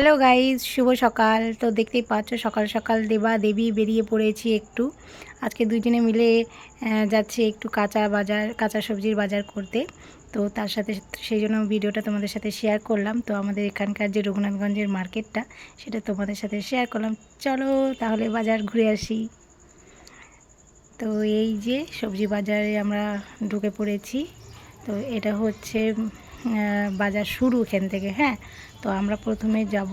Hello guys শুভ সকাল। তো দেখতেই পাচ্ছ, সকাল সকাল দেবা দেবী বেরিয়ে পড়েছি একটু। আজকে দুজনে মিলে যাচ্ছে একটু কাঁচা বাজার, কাঁচা সবজির বাজার করতে। তো তার সাথে সেই জন্য ভিডিওটা তোমাদের সাথে শেয়ার করলাম। তো আমাদের এখানকার যে রঘুনাথগঞ্জের মার্কেটটা, সেটা তোমাদের সাথে শেয়ার করলাম। চলো তাহলে বাজার ঘুরে আসি। তো এই যে সবজি বাজারে আমরা ঢুকে পড়েছি। তো এটা হচ্ছে বাজার শুরু এখান থেকে হ্যাঁ? তো আমরা প্রথমে যাব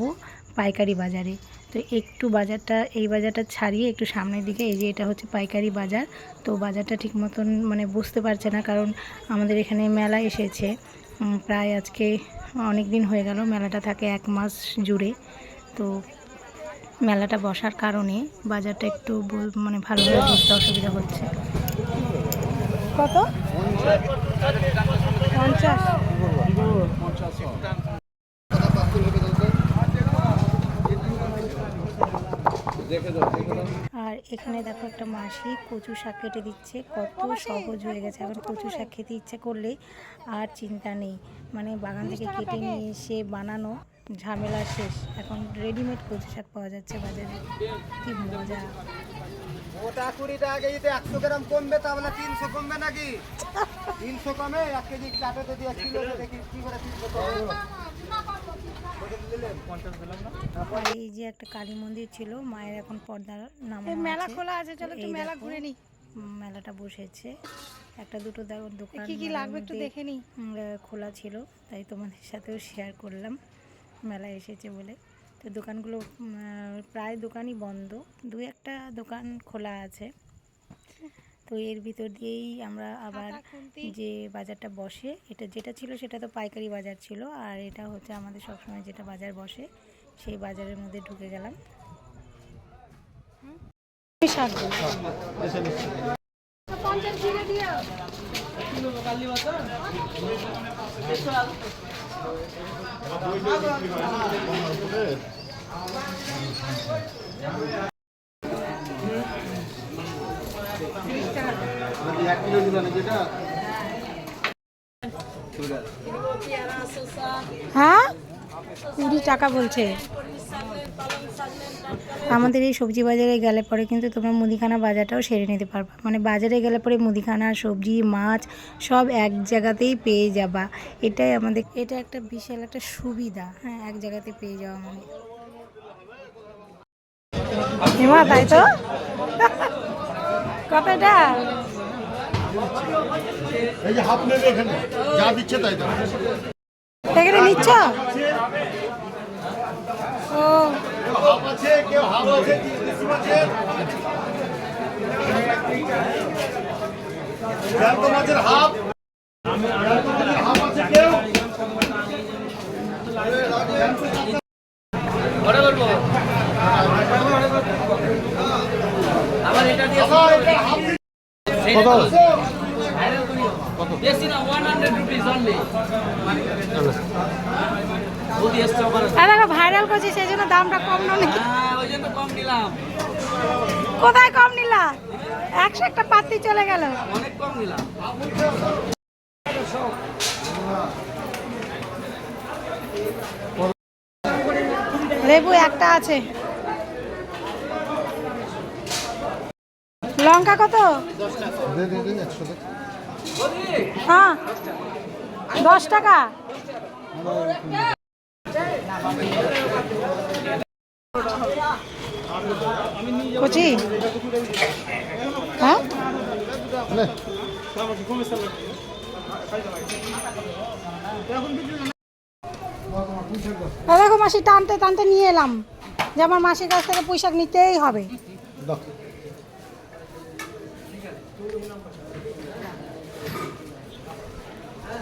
পাইকারি বাজারে। তো একটু বাজারটা এই বাজারটা ছাড়িয়ে একটু সামনের দিকে এই যে এটা হচ্ছে পাইকারি বাজার। তো বাজারটা ঠিক মতন মানে বুঝতে পারছে না কারণ আমাদের এখানে মেলা এসেছে। প্রায় আজকে অনেক দিন হয়ে গেল মেলাটা থাকে এক মাস জুড়ে। তো মেলাটা বসার কারণে বাজারটা একটু বল- মানে ভালোভাবে বুঝতে অসুবিধা হচ্ছে। কত? পঞ্চাশ। আর এখানে দেখো একটা মাসি কচু শাক কেটে দিচ্ছে। কত সহজ হয়ে গেছে। এখন কচু শাক খেতে ইচ্ছে করলে আর চিন্তা নেই। মানে বাগান থেকে কেটে নিয়ে এসে বানানো ঝামেলা শেষ। এখন রেডিমেড কচু শাক পাওয়া যাচ্ছে বাজারে। কি মজা। ওটা কুড়ি টাকা কেজি তো একশো গ্রাম কমবে তাহলে তিনশো কমবে নাকি? তিনশো কমে এক কেজি কাটাতে দিয়ে কিলো দেখি কি করে তিনশো এই যে একটা কালী মন্দির ছিল মায়ের এখন পর্দা নামানো মেলা খোলা আছে চলো একটু মেলা ঘুরে নি। মেলাটা বসেছে। একটা দুটো দোকান কি কি লাগবে একটু দেখে নি। খোলা ছিল তাই তোমাদের সাথেও শেয়ার করলাম। মেলা এসেছে বলে। তো দোকানগুলো প্রায় দোকানই বন্ধ। দু একটা দোকান খোলা আছে। তো এর ভিতর দিয়েই আমরা আবার যে বাজারটা বসে এটা যেটা ছিল সেটা তো পাইকারি বাজার ছিল। আর এটা হচ্ছে আমাদের সবসময় যেটা বাজার বসে সেই বাজারের মধ্যে ঢুকে গেলাম। শাক এক কিলো দিল না যেটা হ্যাঁ? কুড়ি টাকা বলছে। আমাদের এই সবজি বাজারে গেলে পরে কিন্তু তোমরা মুদিখানা বাজারটাও সেরে নিতে পারবা। মানে বাজারে গেলে পরে মুদিখানা, সবজি, মাছ সব এক জায়গাতেই পেয়ে যাবা। এটাই আমাদের, এটা একটা বিশাল একটা সুবিধা। হ্যাঁ এক জায়গাতে পেয়ে যাওয়া মানে। হেমা, তাই তো? কতটা এই যে হাফ নেবে এখানে যা দিচ্ছে তাই দাও। এখানে নিচ্ছ? ও। হাফ আছে কেউ হাফ আছে আছে। মাছের হাফ? হাফ আছে কেউ বাবা, এটা হাফ কত বেশি না ওয়ান হান্ড্রেড রুপিস অনলি বুদ্ধি এসছে আমার আর দেখো ভাইরাল করছি, সেই জন্য দামটা কম কোথায় কম নিলা? একশো একটা পাত্তি চলে গেল। লেবু একটা আছে। লঙ্কা কত? হ্যাঁ। দশ টাকা? কচি? হ্যাঁ? দেখো মাসি, টানতে টানতে নিয়ে এলাম। যে আমার মাসির কাছ থেকে পোশাক নিতেই হবে।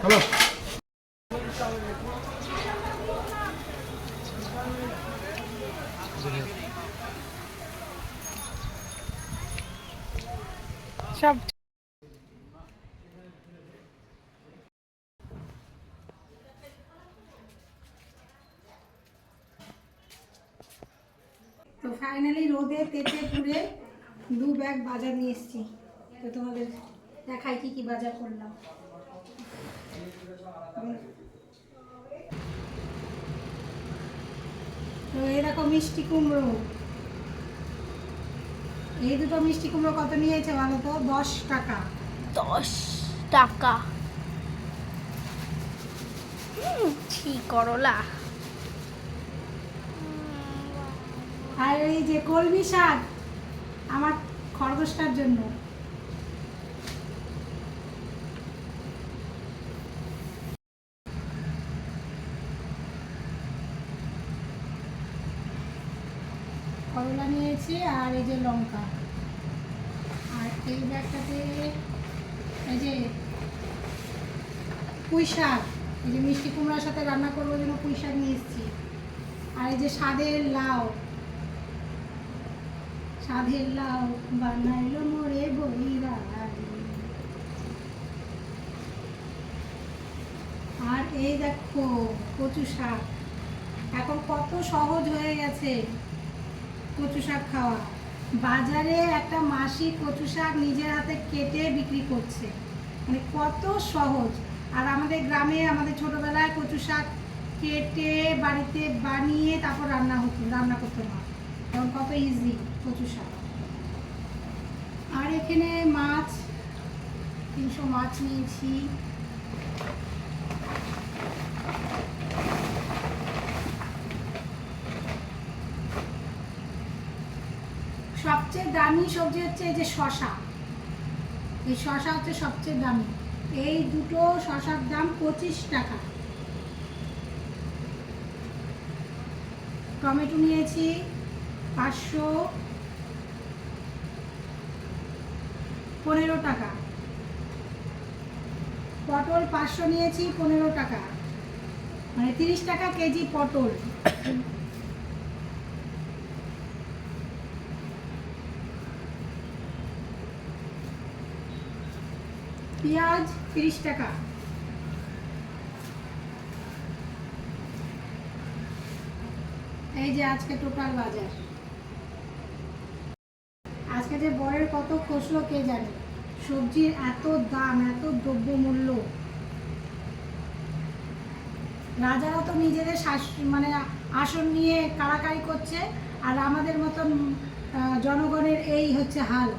হ্যালো সব তো ফাইনালি রোদে তেতে পুড়ে দু ব্যাগ বাজার নিয়ে এসেছি। তো তোমাদের দেখাই কি কি বাজার করলাম। তো এই দেখো মিষ্টি কুমড়ো। এই দুটো মিষ্টি কুমড়ো কত নিয়েছে বলো তো? দশ টাকা। দশ টাকা। ছি করলা। আর এই যে কলমি শাক আমার খরগোশটার জন্য। করলা নিয়েছি আর এই যে লঙ্কা। আর এই ব্যাগটাতে এই যে পুঁই শাক, এই যে মিষ্টি কুমড়ার সাথে রান্না করব জন্য পুঁই শাক নিয়ে এসেছি। আর এই যে স্বাদের লাউ স্বাদের লাউ বানাইলো মোরে বইরা আর এই দেখো কচু শাক, এখন কত সহজ হয়ে গেছে। কচু শাক খাওয়া। বাজারে একটা মাসি কচু শাক নিজের হাতে কেটে বিক্রি করছে। মানে কত সহজ। আর আমাদের গ্রামে আমাদের ছোটবেলায় কচু শাক কেটে বাড়িতে বানিয়ে তারপর রান্না হতো, রান্না করতো না এখন কত ইজি কচু শাক। আর এখানে মাছ, তিনশো মাছ নিয়েছি। সবচেয়ে দামি সবজি হচ্ছে এই যে শশা এই শশা হচ্ছে সবচেয়ে দামি। এই দুটো শশার দাম পঁচিশ টাকা। টমেটো নিয়েছি পাঁচশো পনেরো টাকা। পটল পাঁচশো নিয়েছি পনেরো টাকা। মানে তিরিশ টাকা কেজি পটল। পেঁয়াজ তিরিশ টাকা। এই যে আজকে টোটাল বাজার। আজকে যে বরের কত খসলো কে জানে? সবজির এত দাম, এত দ্রব্য মূল্য রাজারা তো নিজেদের শাস মানে আসন নিয়ে কাড়াকাড়ি করছে, আর আমাদের মতন জনগণের এই হচ্ছে হাল।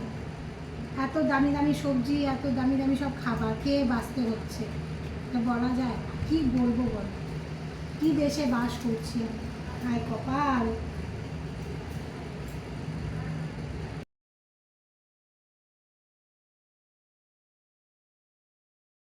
এত দামি দামি সবজি, এত দামি দামি সব খাবার খেয়ে বাঁচতে হচ্ছে? বলা যায়, কি বলব বল? কি দেশে বাস করছি আমি? হায় কপাল!